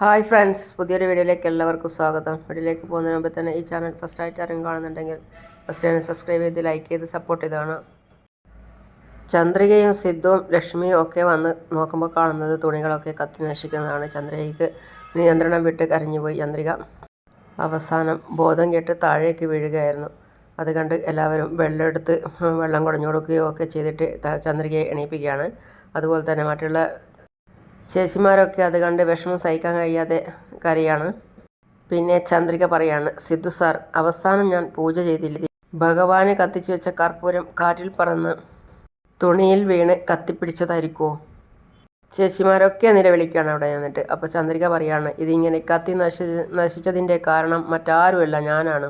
Hi friends പുതിയൊരു വീഡിയോയിലേക്ക് എല്ലാവർക്കും സ്വാഗതം. വീഡിയോയിലേക്ക് പോകുന്നതിന് മുമ്പ് തന്നെ ഈ ചാനൽ ഫസ്റ്റ് ആയിട്ട് ആരും കാണുന്നുണ്ടെങ്കിൽ ഫസ്റ്റ് ചാനൽ സബ്സ്ക്രൈബ് ചെയ്ത് ലൈക്ക് ചെയ്ത് സപ്പോർട്ട് ചെയ്താണ് ചന്ദ്രികയും സിദ്ധുവും ലക്ഷ്മിയും ഒക്കെ വന്ന് നോക്കുമ്പോൾ കാണുന്നത് തുണികളൊക്കെ കത്തി നശിക്കുന്നതാണ്. ചന്ദ്രികയ്ക്ക് നിയന്ത്രണം വിട്ട് കരഞ്ഞുപോയി ചന്ദ്രിക. അവസാനം ബോധം കെട്ട് താഴേക്ക് വീഴുകയായിരുന്നു. അത് കണ്ട് എല്ലാവരും വെള്ളം എടുത്ത് വെള്ളം കുടഞ്ഞു കൊടുക്കുകയോ ഒക്കെ ചെയ്തിട്ട് ചന്ദ്രികയെ എണീപ്പിക്കുകയാണ്. അതുപോലെ തന്നെ മറ്റുള്ള ചേച്ചിമാരൊക്കെ അത് കണ്ട് വിഷമം സഹിക്കാൻ കഴിയാതെ കരയാണ്. പിന്നെ ചന്ദ്രിക പറയാണ് സിദ്ധു സാർ അവസാനം ഞാൻ പൂജ ചെയ്തില്ല? ഭഗവാനെ കത്തിച്ചു വെച്ച കർപ്പൂരം കാറ്റിൽ പറന്ന് തുണിയിൽ വീണ് കത്തിപ്പിടിച്ചതായിരിക്കുമോ ചേച്ചിമാരൊക്കെ നിലവിളിക്കുകയാണ് അവിടെ നിന്നിട്ട്. അപ്പോൾ ചന്ദ്രിക പറയാണ് ഇതിങ്ങനെ കത്തി നശി നശിച്ചതിന്റെ കാരണം മറ്റാരുമല്ല ഞാനാണ്.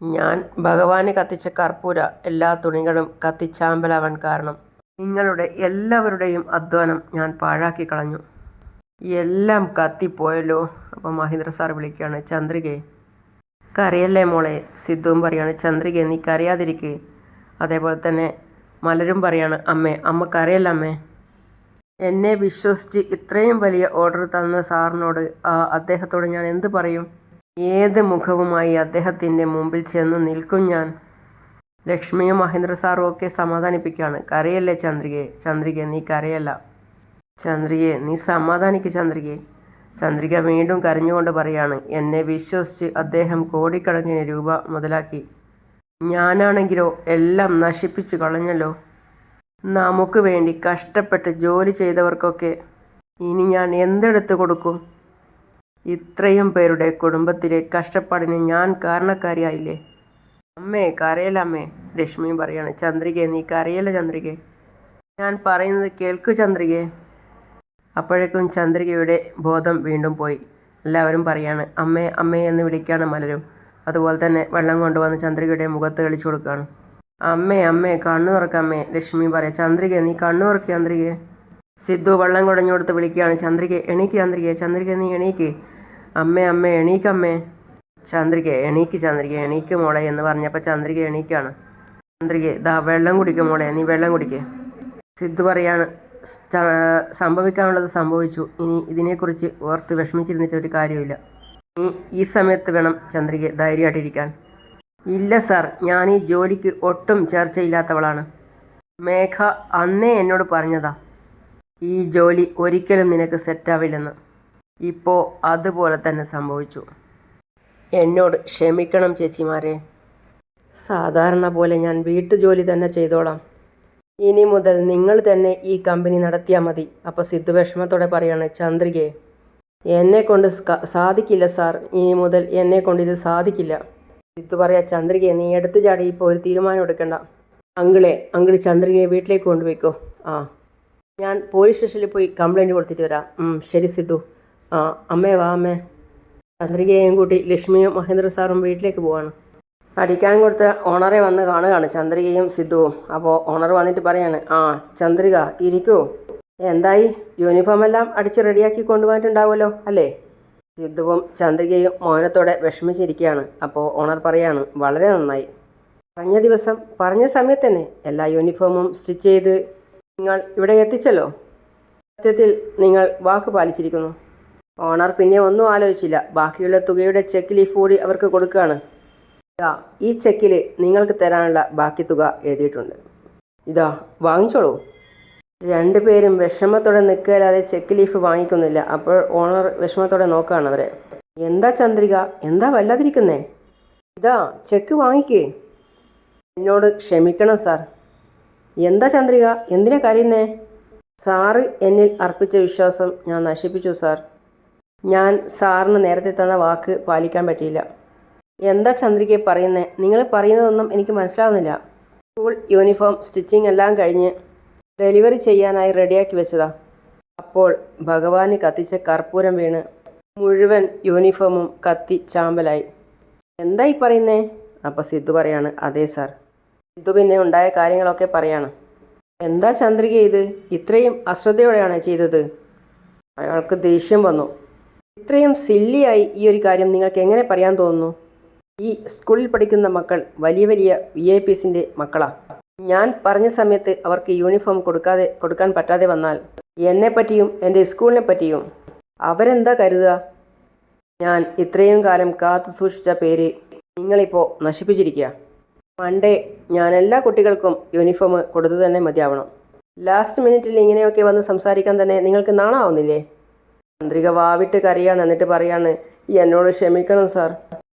ഞാൻ ഭഗവാന് കത്തിച്ച കർപ്പൂര എല്ലാ തുണികളും കത്തിച്ചാമ്പലാവാൻ കാരണം. നിങ്ങളുടെ എല്ലാവരുടെയും അധ്വാനം ഞാൻ പാഴാക്കി കളഞ്ഞു. എല്ലാം കത്തിപ്പോയല്ലോ. അപ്പോൾ മഹേന്ദ്ര സാർ വിളിക്കുകയാണ് ചന്ദ്രികയെ കറിയല്ലേ മോളെ? സിദ്ധുവും പറയാണ് ചന്ദ്രിക നീ കറിയാതിരിക്കുക അതേപോലെ തന്നെ മലരും പറയാണ് അമ്മേ കരയല്ല അമ്മേ. എന്നെ വിശ്വസിച്ച് ഇത്രയും വലിയ ഓർഡർ തന്ന സാറിനോട് ആ അദ്ദേഹത്തോട് ഞാൻ എന്ത് പറയും? ഏത് മുഖവുമായി അദ്ദേഹത്തിന്റെ മുമ്പിൽ ചെന്ന് നിൽക്കും ഞാൻ. ലക്ഷ്മിയും മഹേന്ദ്ര സാറും ഒക്കെ സമാധാനിപ്പിക്കുകയാണ്. കരയല്ലേ ചന്ദ്രികയെ? ചന്ദ്രിക നീ കരയല്ല. ചന്ദ്രികയെ നീ സമാധാനിക്ക് ചന്ദ്രികയെ. ചന്ദ്രിക വീണ്ടും കരഞ്ഞുകൊണ്ട് പറയാണ് എന്നെ വിശ്വസിച്ച് അദ്ദേഹം കോടിക്കണക്കിന് രൂപ മുതലാക്കി. ഞാനാണെങ്കിലോ എല്ലാം നശിപ്പിച്ചു കളഞ്ഞല്ലോ. നമുക്ക് വേണ്ടി കഷ്ടപ്പെട്ട് ജോലി ചെയ്തവർക്കൊക്കെ ഇനി ഞാൻ എന്തെടുത്ത് കൊടുക്കും? ഇത്രയും പേരുടെ കുടുംബത്തിലെ കഷ്ടപ്പാടിന് ഞാൻ കാരണക്കാരിയായില്ലേ? അമ്മേ കരയല്ല അമ്മേ? ലക്ഷ്മി പറയാണ്. ചന്ദ്രികയെ നീ കരയല്ല ചന്ദ്രികയെ ഞാൻ പറയുന്നത് കേൾക്കൂ ചന്ദ്രികേ. അപ്പോഴേക്കും ചന്ദ്രികയുടെ ബോധം വീണ്ടും പോയി. എല്ലാവരും പറയാണ് അമ്മേ അമ്മേ എന്ന് വിളിക്കുകയാണ് മലരും. അതുപോലെ തന്നെ വെള്ളം കൊണ്ടുവന്ന് ചന്ദ്രികയുടെ മുഖത്ത് കളിച്ചു കൊടുക്കുകയാണ്. അമ്മേ അമ്മേ കണ്ണു തുറക്കമ്മേ ലക്ഷ്മി പറയാം. ചന്ദ്രിക നീ കണ്ണു തുറക്ക് ചന്ദ്രിക. സിദ്ധു വെള്ളം കുടഞ്ഞു കൊടുത്ത് വിളിക്കുകയാണ്. ചന്ദ്രിക എണീക്ക് ചന്ദ്രിക. ചന്ദ്രിക നീ എണീക്ക്. അമ്മേ അമ്മേ എണീക്കമ്മേ ചന്ദ്രിക എണീക്ക് ചന്ദ്രിക എണീക്ക് മോളെ എന്ന് പറഞ്ഞപ്പോൾ ചന്ദ്രിക എണീക്കാണ്. ചന്ദ്രിക ദാ വെള്ളം കുടിക്കും മോളെ നീ വെള്ളം കുടിക്കേ. സിദ്ധു പറയാണ് "ച- സംഭവിക്കാനുള്ളത് സംഭവിച്ചു. ഇനി ഇതിനെക്കുറിച്ച് ഓർത്ത് വിഷമിച്ചിരുന്നിട്ട് ഒരു കാര്യമില്ല നീ ഈ സമയത്ത് വേണം ചന്ദ്രിക ധൈര്യമായിട്ടിരിക്കാൻ. ഇല്ല സാർ ഞാൻ ഈ ജോലിക്ക് ഒട്ടും ചേർച്ചയില്ലാത്തവളാണ്. മേഘ അന്നേ എന്നോട് പറഞ്ഞതാ ഈ ജോലി ഒരിക്കലും നിനക്ക് സെറ്റാവില്ലെന്ന് ഇപ്പോൾ അതുപോലെ തന്നെ സംഭവിച്ചു. എന്നോട് ക്ഷമിക്കണം ചേച്ചിമാരെ. സാധാരണ പോലെ ഞാൻ വീട്ടുജോലി തന്നെ ചെയ്തോളാം. ഇനി മുതൽ നിങ്ങൾ തന്നെ ഈ കമ്പനി നടത്തിയാൽ മതി. അപ്പോൾ സിദ്ധു വിഷമത്തോടെ പറയാണ് ചന്ദ്രികയെ എന്നെ കൊണ്ട് സാധിക്കില്ല സാർ. ഇനി മുതൽ എന്നെ കൊണ്ട് ഇത് സാധിക്കില്ല. സിദ്ധു പറയാ ചന്ദ്രികയെ നീ എടുത്തു ചാടി ഇപ്പോൾ ഒരു തീരുമാനം എടുക്കണ്ട. അങ്കിളെ അങ്കിൾ ചന്ദ്രികയെ വീട്ടിലേക്ക് കൊണ്ടുപോയിക്കോ. ആ. ഞാൻ പോലീസ് സ്റ്റേഷനിൽ പോയി കംപ്ലൈന്റ് കൊടുത്തിട്ട് വരാം. ശരി സിദ്ധു. ആ അമ്മേ വാ അമ്മേ. ചന്ദ്രികയെയും കൂട്ടി ലക്ഷ്മിയും മഹേന്ദ്ര സാറും വീട്ടിലേക്ക് പോവാണ്. അടിക്കാൻ കൊടുത്ത് ഓണറെ വന്ന് കാണുകയാണ് ചന്ദ്രികയും സിദ്ധുവും. അപ്പോൾ ഓണർ വന്നിട്ട് പറയാണ് ആ ചന്ദ്രിക ഇരിക്കൂ. എന്തായി? യൂണിഫോം എല്ലാം അടിച്ച് റെഡിയാക്കി കൊണ്ടുപോയിട്ടുണ്ടാവുമല്ലോ അല്ലേ? സിദ്ധുവും ചന്ദ്രികയും മൗനത്തോടെ വിഷമിച്ചിരിക്കുകയാണ്. അപ്പോൾ ഓണർ പറയാണ് വളരെ നന്നായി. പറഞ്ഞ ദിവസം പറഞ്ഞ സമയത്ത് തന്നെ എല്ലാ യൂണിഫോമും സ്റ്റിച്ച് ചെയ്ത് നിങ്ങൾ ഇവിടെ എത്തിച്ചല്ലോ. സത്യത്തിൽ നിങ്ങൾ വാക്ക് പാലിച്ചിരിക്കുന്നു. ഓണർ പിന്നെ ഒന്നും ആലോചിച്ചില്ല. ബാക്കിയുള്ള തുകയുടെ ചെക്ക് ലീഫ് കൂടി അവർക്ക് കൊടുക്കുകയാണ്. ഇതാ ഈ ചെക്കിൽ നിങ്ങൾക്ക് തരാനുള്ള ബാക്കി തുക എഴുതിയിട്ടുണ്ട്. ഇതാ വാങ്ങിച്ചോളൂ. രണ്ടുപേരും വിഷമത്തോടെ നിൽക്കാതെ ചെക്ക് ലീഫ് വാങ്ങിക്കുന്നില്ല. അപ്പോൾ ഓണർ വിഷമത്തോടെ നോക്കുകയാണ് അവരെ. എന്താ ചന്ദ്രിക? എന്താ വല്ലാതിരിക്കുന്നേ? ഇതാ ചെക്ക് വാങ്ങിക്കേ. എന്നോട് ക്ഷമിക്കണം സാർ. എന്താ ചന്ദ്രിക? എന്തിനാ കരയുന്നേ? സാറ് എന്നിൽ അർപ്പിച്ച വിശ്വാസം ഞാൻ നശിപ്പിച്ചു സാർ. ഞാൻ സാറിന് നേരത്തെ തന്ന വാക്ക് പാലിക്കാൻ പറ്റിയില്ല. എന്താ ചന്ദ്രികയെ പറയുന്നേ? നിങ്ങൾ പറയുന്നതൊന്നും എനിക്ക് മനസ്സിലാവുന്നില്ല. സ്കൂൾ യൂണിഫോം സ്റ്റിച്ചിങ് എല്ലാം കഴിഞ്ഞ് ഡെലിവറി ചെയ്യാനായി റെഡിയാക്കി വെച്ചതാ. അപ്പോൾ ഭഗവാന് കത്തിച്ച കർപ്പൂരം വീണ് മുഴുവൻ യൂണിഫോമും കത്തി ചാമ്പലായി. എന്താ ഈ പറയുന്നേ? അപ്പോൾ സിദ്ധു പറയാണ് അതെ സാർ. സിദ്ധു പിന്നെ ഉണ്ടായ കാര്യങ്ങളൊക്കെ പറയാണ്. എന്താ ചന്ദ്രിക ഇത്? ഇത്രയും അശ്രദ്ധയോടെയാണ് ചെയ്തത്? അയാൾക്ക് ദേഷ്യം വന്നു. ഇത്രയും സില്ലിയായി ഈ ഒരു കാര്യം നിങ്ങൾക്ക് എങ്ങനെ പറയാൻ തോന്നുന്നു? ഈ സ്കൂളിൽ പഠിക്കുന്ന മക്കൾ വലിയ വലിയ വി ഐ പിസിന്റെ മക്കളാണ് ഞാൻ പറഞ്ഞ സമയത്ത് അവർക്ക് യൂണിഫോം കൊടുക്കാതെ കൊടുക്കാൻ പറ്റാതെ വന്നാൽ എന്നെ പറ്റിയും എന്റെ സ്കൂളിനെ പറ്റിയും അവരെന്താ കരുതുക? ഞാൻ ഇത്രയും കാലം കാത്തു സൂക്ഷിച്ച പേര് നിങ്ങളിപ്പോൾ നശിപ്പിച്ചിരിക്കുക. മൺഡേ ഞാൻ എല്ലാ കുട്ടികൾക്കും യൂണിഫോം കൊടുത്തു തന്നെ മതിയാവണം. ലാസ്റ്റ് മിനിറ്റിൽ ഇങ്ങനെയൊക്കെ വന്ന് സംസാരിക്കാൻ തന്നെ നിങ്ങൾക്ക് നാണാവുന്നില്ലേ? ചന്ദ്രിക വാവിട്ട് കരയാണ് എന്നിട്ട് പറയാണ് "ഈ എന്നോട് ക്ഷമിക്കണം സാർ.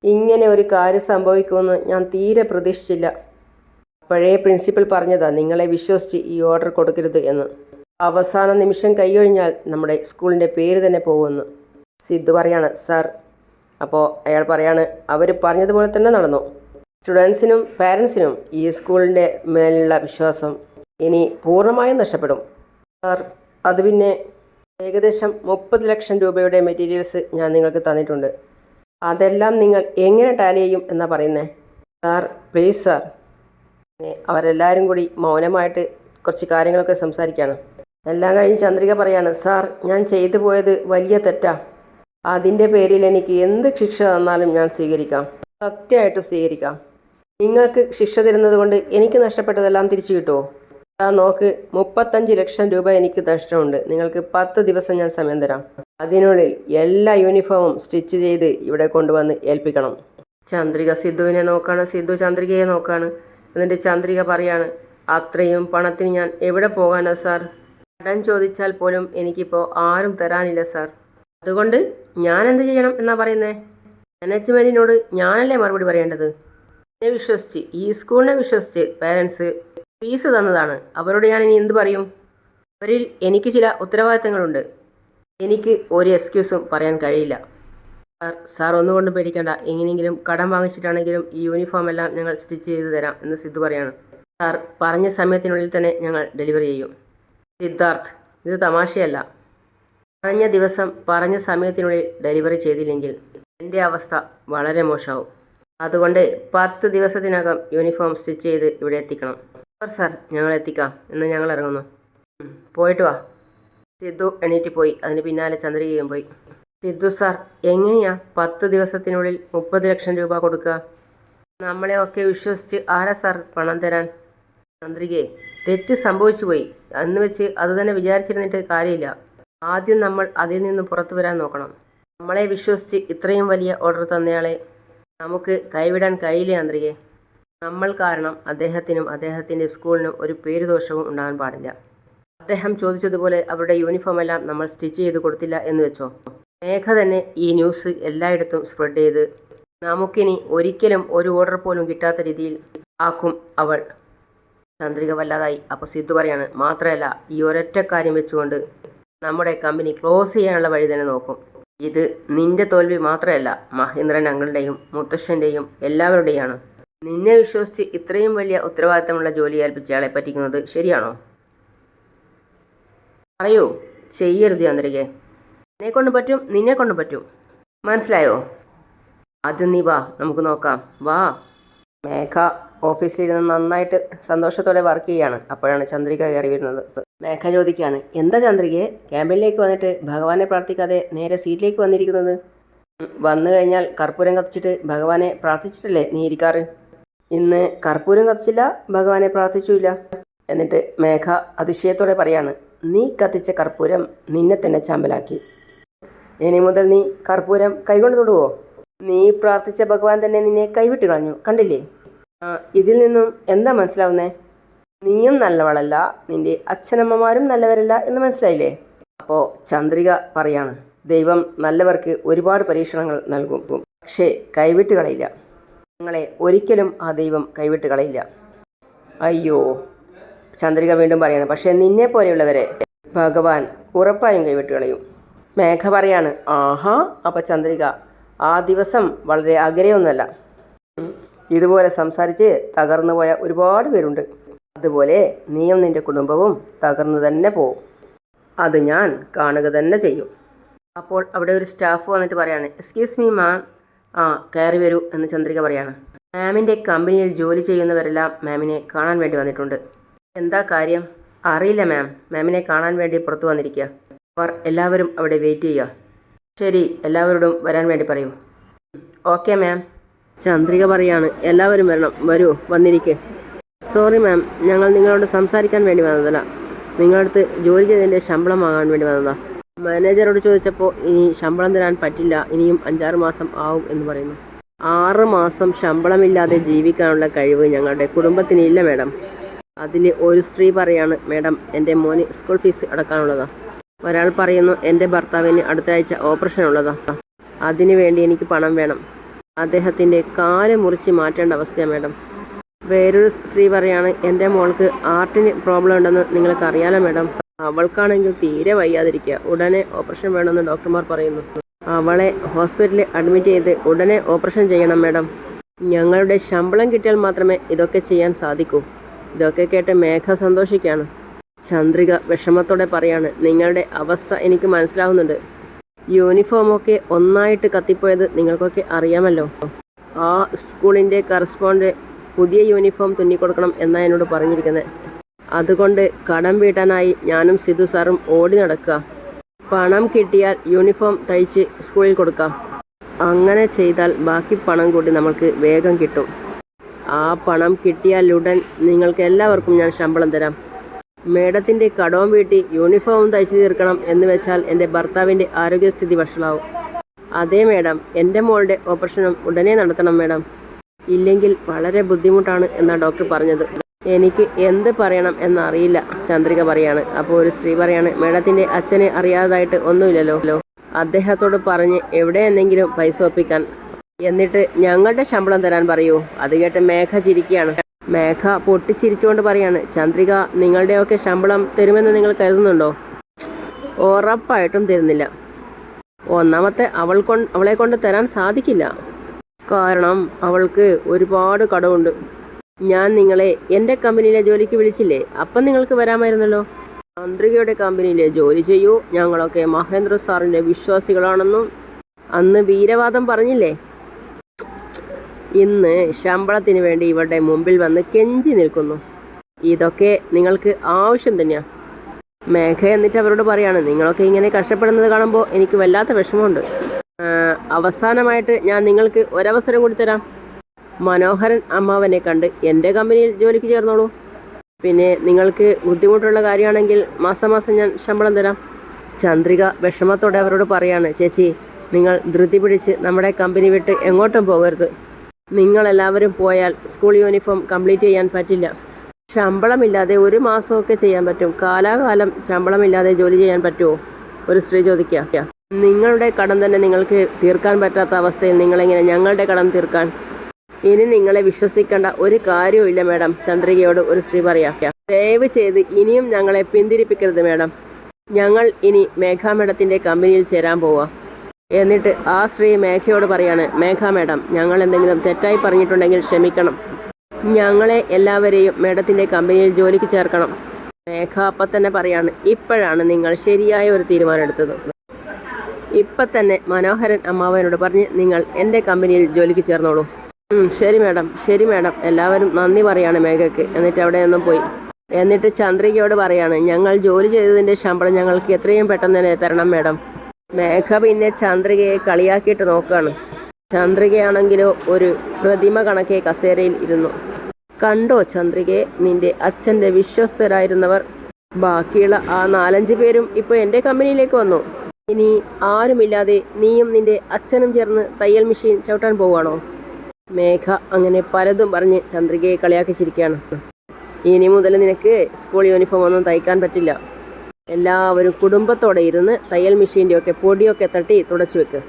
ഇങ്ങനെ ഒരു കാര്യം സംഭവിക്കുമെന്ന് ഞാൻ തീരെ പ്രതീക്ഷിച്ചില്ല. അപ്പോഴേ പ്രിൻസിപ്പൽ പറഞ്ഞതാ നിങ്ങളെ വിശ്വസിച്ച് ഈ ഓർഡർ കൊടുക്കരുത് എന്ന്. അവസാന നിമിഷം കൈയൊഴിഞ്ഞാൽ നമ്മുടെ സ്കൂളിന്റെ പേര് തന്നെ പോകുമെന്ന്. സിദ്ധു പറയാണ് സാർ. അപ്പോൾ അയാൾ പറയാണ് അവർ പറഞ്ഞതുപോലെ തന്നെ നടന്നു. സ്റ്റുഡൻസിനും പാരൻസിനും ഈ സ്കൂളിന്റെ മേലുള്ള വിശ്വാസം ഇനി പൂർണമായും നഷ്ടപ്പെടും. സാർ അത് പിന്നെ ഏകദേശം മുപ്പത് ലക്ഷം രൂപയുടെ മെറ്റീരിയൽസ് ഞാൻ നിങ്ങൾക്ക് തന്നിട്ടുണ്ട്. അതെല്ലാം നിങ്ങൾ എങ്ങനെ ടാലി ചെയ്യും എന്നാ പറയുന്നത് സാർ പ്ലീസ് സാർ. അവരെല്ലാവരും കൂടി മൗനമായിട്ട് കുറച്ച് കാര്യങ്ങളൊക്കെ സംസാരിക്കുകയാണ് എല്ലാം കഴിഞ്ഞ് ചന്ദ്രിക പറയാണ് സാർ ഞാൻ ചെയ്തു പോയത് വലിയ തെറ്റാ. അതിന്റെ പേരിൽ എനിക്ക് എന്ത് ശിക്ഷ തന്നാലും ഞാൻ സ്വീകരിക്കാം. സത്യമായിട്ടും സ്വീകരിക്കാം. നിങ്ങൾക്ക് ശിക്ഷ തരുന്നത് കൊണ്ട് എനിക്ക് നഷ്ടപ്പെട്ടതെല്ലാം തിരിച്ചു കിട്ടുമോ ആ നോക്ക് മുപ്പത്തഞ്ച് ലക്ഷം രൂപ എനിക്ക് നഷ്ടമുണ്ട്. നിങ്ങൾക്ക് പത്ത് ദിവസം ഞാൻ സമയം തരാം. അതിനുള്ളിൽ എല്ലാ യൂണിഫോമും സ്റ്റിച്ച് ചെയ്ത് ഇവിടെ കൊണ്ടുവന്ന് ഏൽപ്പിക്കണം. ചന്ദ്രിക സിദ്ധുവിനെ നോക്കാണ് സിദ്ധു ചന്ദ്രികയെ നോക്കാണ്. എന്നിട്ട് ചന്ദ്രിക പറയാണ് അത്രയും പണത്തിന് ഞാൻ എവിടെ പോകാനാ സാർ? കടം ചോദിച്ചാൽ പോലും എനിക്കിപ്പോൾ ആരും തരാനില്ല സാർ. അതുകൊണ്ട് ഞാൻ എന്ത് ചെയ്യണം എന്നാ പറയുന്നേ? മാനേജ്മെന്റിനോട് ഞാനല്ലേ മറുപടി പറയേണ്ടത്? എന്നെ വിശ്വസിച്ച് ഈ സ്കൂളിനെ വിശ്വസിച്ച് പേരൻസ് ഫീസ് തന്നതാണ്. അവരോട് ഞാൻ ഇനി എന്ത് പറയും? അവരിൽ എനിക്ക് ചില ഉത്തരവാദിത്തങ്ങളുണ്ട്. എനിക്ക് ഒരു എക്സ്ക്യൂസും പറയാൻ കഴിയില്ല. സാർ സാർ ഒന്നുകൊണ്ടും പേടിക്കേണ്ട. എങ്ങനെയെങ്കിലും കടം വാങ്ങിച്ചിട്ടാണെങ്കിലും ഈ യൂണിഫോം എല്ലാം ഞങ്ങൾ സ്റ്റിച്ച് ചെയ്ത് തരാം എന്ന് സിദ്ധു പറയാണ്. സാർ പറഞ്ഞ സമയത്തിനുള്ളിൽ തന്നെ ഞങ്ങൾ ഡെലിവറി ചെയ്യും. സിദ്ധാർത്ഥ് ഇത് തമാശയല്ല. പറഞ്ഞ ദിവസം പറഞ്ഞ സമയത്തിനുള്ളിൽ ഡെലിവറി ചെയ്തില്ലെങ്കിൽ എന്റെ അവസ്ഥ വളരെ മോശമാവും. അതുകൊണ്ട് പത്ത് ദിവസത്തിനകം യൂണിഫോം സ്റ്റിച്ച് ചെയ്ത് ഇവിടെ എത്തിക്കണം. സാർ ഞങ്ങൾ എത്തിക്കാം. എന്ന് ഞങ്ങൾ ഇറങ്ങുന്നു. പോയിട്ട് വാ. സിദ്ധു എണീറ്റ് പോയി. അതിന് പിന്നാലെ ചന്ദ്രികയും പോയി. സിദ്ധു സാർ എങ്ങനെയാ പത്ത് ദിവസത്തിനുള്ളിൽ മുപ്പത് ലക്ഷം രൂപ കൊടുക്കുക നമ്മളെ ഒക്കെ വിശ്വസിച്ച് ആരാ സാർ പണം തരാൻ? ചന്ദ്രികയെ തെറ്റ് സംഭവിച്ചു പോയി. അന്ന് വെച്ച് അത് തന്നെ വിചാരിച്ചിരുന്നിട്ട് കാര്യമില്ല. ആദ്യം നമ്മൾ അതിൽ നിന്ന് പുറത്തു വരാൻ നോക്കണം. നമ്മളെ വിശ്വസിച്ച് ഇത്രയും വലിയ ഓർഡർ തന്നയാളെ നമുക്ക് കൈവിടാൻ കഴിയില്ല ചന്ദ്രികെ? നമ്മൾ കാരണം അദ്ദേഹത്തിനും അദ്ദേഹത്തിന്റെ സ്കൂളിനും ഒരു പേരുദോഷവും ഉണ്ടാകാൻ പാടില്ല. അദ്ദേഹം ചോദിച്ചതുപോലെ അവരുടെ യൂണിഫോം എല്ലാം നമ്മൾ സ്റ്റിച്ച് ചെയ്ത് കൊടുത്തില്ല എന്ന് വെച്ചോ? മേഘ തന്നെ ഈ ന്യൂസ് എല്ലായിടത്തും സ്പ്രെഡ് ചെയ്ത് നമുക്കിനി ഒരിക്കലും ഒരു ഓർഡർ പോലും കിട്ടാത്ത രീതിയിൽ ആക്കും അവൾ. ചന്ദ്രിക വല്ലാതായി. അപ്പോൾ സിദ്ധു പറയാണ് മാത്രമല്ല ഈ ഒരൊറ്റ കാര്യം വെച്ചുകൊണ്ട് നമ്മുടെ കമ്പനി ക്ലോസ് ചെയ്യാനുള്ള വഴി തന്നെ നോക്കും. ഇത് നിന്റെ തോൽവി മാത്രമല്ല മഹേന്ദ്രൻ അങ്കിളുടെയും മുത്തശ്ശന്റെയും എല്ലാവരുടെയാണ്. നിന്നെ വിശ്വസിച്ച് ഇത്രയും വലിയ ഉത്തരവാദിത്തമുള്ള ജോലി ഏൽപ്പിച്ചയാളെ പറ്റിക്കുന്നത് ശരിയാണോ? പറയൂ. ചെയ്യരുത് ചന്ദ്രികെ. എന്നെ കൊണ്ട് പറ്റും നിന്നെ കൊണ്ട് പറ്റും. മനസ്സിലായോ? ആദ്യം നീ വാ നമുക്ക് നോക്കാം. വാ. മേഘ ഓഫീസിലിരുന്ന് നന്നായിട്ട് സന്തോഷത്തോടെ വർക്ക് ചെയ്യാണ്. അപ്പോഴാണ് ചന്ദ്രിക കയറി വരുന്നത്. മേഘ ചോദിക്കുകയാണ് എന്താ ചന്ദ്രികയെ ക്യാമ്പിലേക്ക് വന്നിട്ട് ഭഗവാനെ പ്രാർത്ഥിക്കാതെ നേരെ സീറ്റിലേക്ക് വന്നിരിക്കുന്നത്? വന്നു കഴിഞ്ഞാൽ കർപ്പൂരം കത്തിച്ചിട്ട് ഭഗവാനെ പ്രാർത്ഥിച്ചിട്ടല്ലേ നീ ഇരിക്കാറ്? ഇന്ന് കർപ്പൂരം കത്തിച്ചില്ല ഭഗവാനെ പ്രാർത്ഥിച്ചില്ല. എന്നിട്ട് മേഘ അതിശയത്തോടെ പറയാണ് നീ കത്തിച്ച കർപ്പൂരം നിന്നെ തന്നെ ചാമ്പലാക്കി. ഇനി മുതൽ നീ കർപ്പൂരം കൈകൊണ്ട് തൊടുവോ? നീ പ്രാർത്ഥിച്ച ഭഗവാൻ തന്നെ നിന്നെ കൈവിട്ട് കളഞ്ഞു കണ്ടില്ലേ? ഇതിൽ നിന്നും എന്താ മനസ്സിലാവുന്നേ? നീയും നല്ലവളല്ല നിന്റെ അച്ഛനമ്മമാരും നല്ലവരല്ല എന്ന് മനസ്സിലായില്ലേ? അപ്പോൾ ചന്ദ്രിക പറയാണ് ദൈവം നല്ലവർക്ക് ഒരുപാട് പരീക്ഷണങ്ങൾ നൽകും. പക്ഷേ കൈവിട്ട് കളയില്ല. നിങ്ങളെ ഒരിക്കലും ആ ദൈവം കൈവിട്ട് കളയില്ല. അയ്യോ ചന്ദ്രിക വീണ്ടും പറയാണ് പക്ഷേ നിന്നെ പോലെയുള്ളവരെ ഭഗവാൻ ഉറപ്പായും കൈവിട്ട് കളയും. മേഘ പറയാണ് ആഹാ അപ്പം ചന്ദ്രിക ആ ദിവസം വളരെ അകലെയൊന്നുമല്ല. ഇതുപോലെ സംസാരിച്ച് തകർന്നു പോയ ഒരുപാട് പേരുണ്ട്. അതുപോലെ നീയും നിന്റെ കുടുംബവും തകർന്നു തന്നെ പോവും. അത് ഞാൻ കാണുക തന്നെ ചെയ്യും. അപ്പോൾ അവിടെ ഒരു സ്റ്റാഫ് വന്നിട്ട് പറയാണ് എക്സ്ക്യൂസ് മീ മാം ആ കയറി വരൂ എന്ന് ചന്ദ്രിക പറയാണ്. മാമിന്റെ കമ്പനിയിൽ ജോലി ചെയ്യുന്നവരെല്ലാം മാമിനെ കാണാൻ വേണ്ടി വന്നിട്ടുണ്ട്. എന്താ കാര്യം? അറിയില്ല മാം. മാമിനെ കാണാൻ വേണ്ടി പുറത്തു വന്നിരിക്കുക. അവർ എല്ലാവരും അവിടെ വെയിറ്റ് ചെയ്യുക. ശരി എല്ലാവരോടും വരാൻ വേണ്ടി പറയൂ. Okay ma'am. ചന്ദ്രിക പറയാണ് എല്ലാവരും വരണം. വരൂ വന്നിരിക്കെ. Sorry ma'am. ഞങ്ങൾ നിങ്ങളോട് സംസാരിക്കാൻ വേണ്ടി വന്നതല്ല. നിങ്ങളടുത്ത് ജോലി ചെയ്തതിന്റെ ശമ്പളം വാങ്ങാൻ വേണ്ടി വന്നതാ. മാനേജറോട് ചോദിച്ചപ്പോൾ ഇനി ശമ്പളം തരാൻ പറ്റില്ല ഇനിയും അഞ്ചാറ് മാസം ആവും എന്ന് പറയുന്നു. ആറ് മാസം ശമ്പളമില്ലാതെ ജീവിക്കാനുള്ള കഴിവ് ഞങ്ങളുടെ കുടുംബത്തിനില്ല മാഡം. അതിൽ ഒരു സ്ത്രീ പറയാണ് മാഡം എന്റെ മോന് സ്കൂൾ ഫീസ് അടക്കാനുള്ളതാ. ഒരാൾ പറയുന്നു എന്റെ ഭർത്താവിന് അടുത്ത ആഴ്ച ഓപ്പറേഷൻ ഉള്ളതാ അതിനു വേണ്ടി എനിക്ക് പണം വേണം. അദ്ദേഹത്തിന്റെ കാൽ മുറിച്ച് മാറ്റേണ്ട അവസ്ഥയാണ് മാഡം. വേറൊരു സ്ത്രീ പറയാണ് എന്റെ മോൾക്ക് ആർട്ടിന് പ്രോബ്ലം ഉണ്ടെന്ന് നിങ്ങൾക്ക് അറിയാലോ മാഡം. അവൾക്കാണെങ്കിൽ തീരെ വയ്യാതിരിക്കുക. ഉടനെ ഓപ്പറേഷൻ വേണമെന്ന് ഡോക്ടർമാർ പറയുന്നു. അവളെ ഹോസ്പിറ്റലിൽ അഡ്മിറ്റ് ചെയ്ത് ഉടനെ ഓപ്പറേഷൻ ചെയ്യണം മാഡം. ഞങ്ങളുടെ ശമ്പളം കിട്ടിയാൽ മാത്രമേ ഇതൊക്കെ ചെയ്യാൻ സാധിക്കൂ. ഇതൊക്കെ കേട്ട് മേഘ സന്തോഷിക്കുകയാണ്. ചന്ദ്രിക വിഷമത്തോടെ പറയാണ് നിങ്ങളുടെ അവസ്ഥ എനിക്ക് മനസ്സിലാവുന്നുണ്ട്. യൂണിഫോമൊക്കെ ഒന്നായിട്ട് കത്തിപ്പോയത് നിങ്ങൾക്കൊക്കെ അറിയാമല്ലോ. ആ സ്കൂളിന്റെ കറസ്പോണ്ട് പുതിയ യൂണിഫോം തുന്നിക്കൊടുക്കണം എന്നാണ് എന്നോട് പറഞ്ഞിരിക്കുന്നത് അതുകൊണ്ട് കടം വീട്ടാനായി ഞാനും സിധു സാറും ഓടി നടക്കുക. പണം കിട്ടിയാൽ യൂണിഫോം തയ്ച്ച് സ്കൂളിൽ കൊടുക്കാം. അങ്ങനെ ചെയ്താൽ ബാക്കി പണം കൂടി നമുക്ക് വേഗം കിട്ടും. ആ പണം കിട്ടിയാൽ ഉടൻ നിങ്ങൾക്ക് എല്ലാവർക്കും ഞാൻ ശമ്പളം തരാം. മേഡത്തിന്റെ കടവും വീട്ടി യൂണിഫോമും തയ്ച്ചു തീർക്കണം എന്ന് വെച്ചാൽ എന്റെ ഭർത്താവിന്റെ ആരോഗ്യസ്ഥിതി വഷളാവും. അതേ മേഡം എന്റെ മോളുടെ ഓപ്പറേഷനും ഉടനെ നടത്തണം മേഡം. ഇല്ലെങ്കിൽ വളരെ ബുദ്ധിമുട്ടാണ് എന്നാണ് ഡോക്ടർ പറഞ്ഞത്. എനിക്ക് എന്ത് പറയണം എന്നറിയില്ല ചന്ദ്രിക പറയാണ്. അപ്പോൾ ഒരു സ്ത്രീ പറയാണ് മേഡത്തിന്റെ അച്ഛനെ അറിയാതായിട്ട് ഒന്നുമില്ലല്ലോ. അദ്ദേഹത്തോട് പറഞ്ഞ് എവിടെ എന്തെങ്കിലും പൈസ ഒപ്പിക്കാൻ. എന്നിട്ട് ഞങ്ങളുടെ ശമ്പളം തരാൻ പറയൂ. അത് കേട്ട് മേഘ ചിരിക്കുകയാണ്. മേഘ പൊട്ടിച്ചിരിച്ചുകൊണ്ട് പറയാണ് ചന്ദ്രിക നിങ്ങളുടെയൊക്കെ ശമ്പളം തരുമെന്ന് നിങ്ങൾ കരുതുന്നുണ്ടോ? ഉറപ്പായിട്ടും തരുന്നില്ല. ഒന്നാമത്തെ അവൾ കൊണ്ട് അവളെ കൊണ്ട് തരാൻ സാധിക്കില്ല. കാരണം അവൾക്ക് ഒരുപാട് കടമുണ്ട്. ഞാൻ നിങ്ങളെ എന്റെ കമ്പനിയിലെ ജോലിക്ക് വിളിച്ചില്ലേ? അപ്പം നിങ്ങൾക്ക് വരാമായിരുന്നല്ലോ. ചന്ദ്രികയുടെ കമ്പനിയിലെ ജോലി ചെയ്യൂ. ഞങ്ങളൊക്കെ മഹേന്ദ്ര സാറിന്റെ വിശ്വാസികളാണെന്നും അന്ന് വീരവാദം പറഞ്ഞില്ലേ? ഇന്ന് ശമ്പളത്തിന് വേണ്ടി ഇവരുടെ മുമ്പിൽ വന്ന് കെഞ്ചി നിൽക്കുന്നു. ഇതൊക്കെ നിങ്ങൾക്ക് ആവശ്യം തന്നെയാണ് മേഘ എന്നിട്ട് അവരോട് പറയാണ് നിങ്ങളൊക്കെ ഇങ്ങനെ കഷ്ടപ്പെടുന്നത് കാണുമ്പോൾ എനിക്ക് വല്ലാത്ത വിഷമമുണ്ട്. അവസാനമായിട്ട് ഞാൻ നിങ്ങൾക്ക് ഒരവസരം കൂടി തരാം. മനോഹരൻ അമ്മാവനെ കണ്ട് എന്റെ കമ്പനിയിൽ ജോലിക്ക് ചേർന്നോളൂ. പിന്നെ നിങ്ങൾക്ക് ബുദ്ധിമുട്ടുള്ള കാര്യമാണെങ്കിൽ മാസം മാസം ഞാൻ ശമ്പളം തരാം. ചന്ദ്രിക വിഷമത്തോടെ അവരോട് പറയാണ് ചേച്ചി നിങ്ങൾ ധൃതി പിടിച്ച് നമ്മുടെ കമ്പനി വിട്ട് എങ്ങോട്ടും പോകരുത്. നിങ്ങളെല്ലാവരും പോയാൽ സ്കൂൾ യൂണിഫോം കംപ്ലീറ്റ് ചെയ്യാൻ പറ്റില്ല. ശമ്പളമില്ലാതെ ഒരു മാസമൊക്കെ ചെയ്യാൻ പറ്റും. കാലാകാലം ശമ്പളമില്ലാതെ ജോലി ചെയ്യാൻ പറ്റുമോ? ഒരു സ്ത്രീ ചോദിക്കുക. നിങ്ങളുടെ കടം തന്നെ നിങ്ങൾക്ക് തീർക്കാൻ പറ്റാത്ത അവസ്ഥയിൽ നിങ്ങളെങ്ങനെ ഞങ്ങളുടെ കടം തീർക്കാൻ ഇനി നിങ്ങളെ വിശ്വസിക്കേണ്ട ഒരു കാര്യവുമില്ല മേഡം. ചന്ദ്രികയോട് ഒരു സ്ത്രീ പറയാം. ദയവ് ചെയ്ത് ഇനിയും ഞങ്ങളെ പിന്തിരിപ്പിക്കരുത് മേഡം. ഞങ്ങൾ ഇനി മേഘ മേഡത്തിന്റെ കമ്പനിയിൽ ചേരാൻ പോവാം. എന്നിട്ട് ആ സ്ത്രീ മേഘയോട് പറയാണ് മേഘ മേഡം ഞങ്ങൾ എന്തെങ്കിലും തെറ്റായി പറഞ്ഞിട്ടുണ്ടെങ്കിൽ ക്ഷമിക്കണം. ഞങ്ങളെ എല്ലാവരെയും മേഡത്തിന്റെ കമ്പനിയിൽ ജോലിക്ക് ചേർക്കണം. മേഘ അപ്പം തന്നെ പറയാണ് ഇപ്പോഴാണ് നിങ്ങൾ ശരിയായ ഒരു തീരുമാനം എടുത്തത് ഇപ്പം തന്നെ മനോഹരൻ അമ്മാവനോട് പറഞ്ഞ് നിങ്ങൾ എന്റെ കമ്പനിയിൽ ജോലിക്ക് ചേർന്നോളൂ. ശരി മാഡം ശരി മാഡം. എല്ലാവരും നന്ദി പറയാണ് മേഘയ്ക്ക്. എന്നിട്ട് അവിടെ നിന്നും പോയി. എന്നിട്ട് ചന്ദ്രികയോട് പറയാണ് ഞങ്ങൾ ജോലി ചെയ്തതിന്റെ ശമ്പളം ഞങ്ങൾക്ക് എത്രയും പെട്ടെന്ന് തന്നെ തരണം മാഡം. മേഘ പിന്നെ ചന്ദ്രികയെ കളിയാക്കിയിട്ട് നോക്കുകയാണ് ചന്ദ്രികയാണെങ്കിലോ ഒരു പ്രതിമ കണക്കെ കസേരയിൽ ഇരുന്നു. കണ്ടോ ചന്ദ്രികയെ നിന്റെ അച്ഛന്റെ വിശ്വസ്തരായിരുന്നവർ. ബാക്കിയുള്ള ആ നാലഞ്ച് പേരും ഇപ്പോൾ എന്റെ കമ്പനിയിലേക്ക് വന്നു. ഇനി ആരുമില്ലാതെ നീയും നിന്റെ അച്ഛനും ചേർന്ന് തയ്യൽ മെഷീൻ ചവിട്ടാൻ പോവുകയാണോ? മേഘ അങ്ങനെ പലതും പറഞ്ഞ് ചന്ദ്രികയെ കളിയാക്കിച്ചിരിക്കുകയാണ്. ഇനി മുതൽ നിനക്ക് സ്കൂൾ യൂണിഫോം ഒന്നും തയ്ക്കാൻ പറ്റില്ല. എല്ലാവരും കുടുംബത്തോടെ ഇരുന്ന് തയ്യൽ മെഷീന്റെ ഒക്കെ പൊടിയൊക്കെ തട്ടി തുടച്ചു വെക്ക്.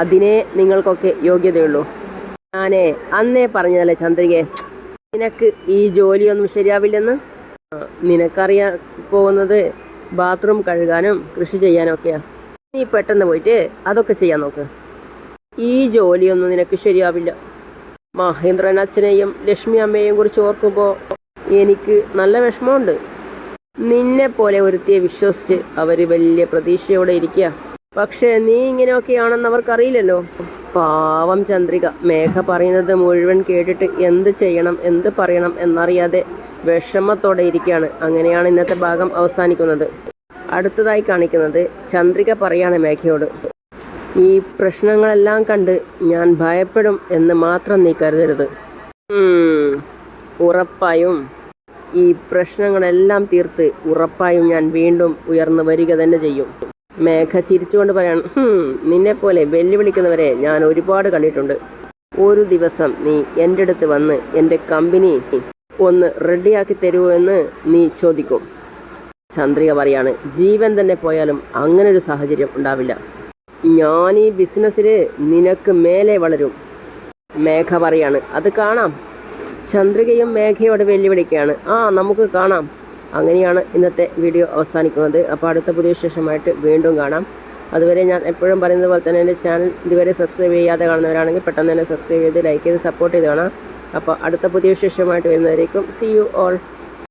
അതിനെ നിങ്ങൾക്കൊക്കെ യോഗ്യതയുള്ളൂ. ഞാനേ അന്നേ പറഞ്ഞതല്ലേ ചന്ദ്രികയെ? നിനക്ക് ഈ ജോലിയൊന്നും ശരിയാവില്ലെന്ന്? നിനക്കറിയാൻ പോകുന്നത് ബാത്റൂം കഴുകാനും കൃഷി ചെയ്യാനും ഒക്കെയാണ് നീ പെട്ടെന്ന് പോയിട്ട് അതൊക്കെ ചെയ്യാൻ നോക്ക്. ഈ ജോലിയൊന്നും നിനക്ക് ശരിയാവില്ല. മഹേന്ദ്രൻ അച്ഛനെയും ലക്ഷ്മി അമ്മയെയും കുറിച്ച് ഓർക്കുമ്പോൾ എനിക്ക് നല്ല വിഷമമുണ്ട്. നിന്നെ പോലെ ഒരുത്തിയെ വിശ്വസിച്ച് അവർ വലിയ പ്രതീക്ഷയോടെ ഇരിക്കുക പക്ഷേ നീ ഇങ്ങനെയൊക്കെയാണെന്ന് അവർക്കറിയില്ലല്ലോ. പാവം ചന്ദ്രിക മേഘ പറയുന്നത് മുഴുവൻ കേട്ടിട്ട് എന്ത് ചെയ്യണം എന്ത് പറയണം എന്നറിയാതെ വിഷമത്തോടെ ഇരിക്കുകയാണ് അങ്ങനെയാണ് ഇന്നത്തെ ഭാഗം അവസാനിക്കുന്നത്. അടുത്തതായി കാണിക്കുന്നത് ചന്ദ്രിക പറയാണ് മേഘയോട്. ഈ പ്രശ്നങ്ങളെല്ലാം കണ്ട് ഞാൻ ഭയപ്പെടും എന്ന് മാത്രം നീ കരുതരുത്. ഉറപ്പായും ഈ പ്രശ്നങ്ങളെല്ലാം തീർത്ത് ഉറപ്പായും ഞാൻ വീണ്ടും ഉയർന്നു വരിക തന്നെ ചെയ്യും. മേഘ ചിരിച്ചുകൊണ്ട് പറയാണ് നിന്നെ നിന്നെപ്പോലെ വെല്ലുവിളിക്കുന്നവരെ ഞാൻ ഒരുപാട് കണ്ടിട്ടുണ്ട്. ഒരു ദിവസം നീ എന്റെ അടുത്ത് വന്ന് എന്റെ കമ്പനി ഒന്ന് റെഡിയാക്കി തരുമോ എന്ന് നീ ചോദിക്കും. ചന്ദ്രിക പറയാണ് ജീവൻ തന്നെ പോയാലും അങ്ങനൊരു സാഹചര്യം ഉണ്ടാവില്ല. ഞാൻ ഈ ബിസിനസ്സിൽ നിനക്ക് മേലെ വളരും. മേഘ പറയാണ്. അത് കാണാം. ചന്ദ്രികയും മേഘയോട് വെല്ലുവിളിക്കുകയാണ്. ആ നമുക്ക് കാണാം. അങ്ങനെയാണ് ഇന്നത്തെ വീഡിയോ അവസാനിക്കുന്നത്. അപ്പോൾ അടുത്ത പുതിയ വിശേഷമായിട്ട് വീണ്ടും കാണാം. അതുവരെ ഞാൻ എപ്പോഴും പറയുന്നത് പോലെ തന്നെ എന്റെ ചാനൽ ഇതുവരെ സബ്സ്ക്രൈബ് ചെയ്യാതെ കാണുന്നവരാണെങ്കിൽ പെട്ടെന്ന് തന്നെ സബ്സ്ക്രൈബ് ചെയ്ത് ലൈക്ക് ചെയ്ത് സപ്പോർട്ട് ചെയ്ത് കാണാം. അപ്പോൾ അടുത്ത പുതിയ വിശേഷമായിട്ട് വരുന്നവരേക്കും സി യു ഓൾ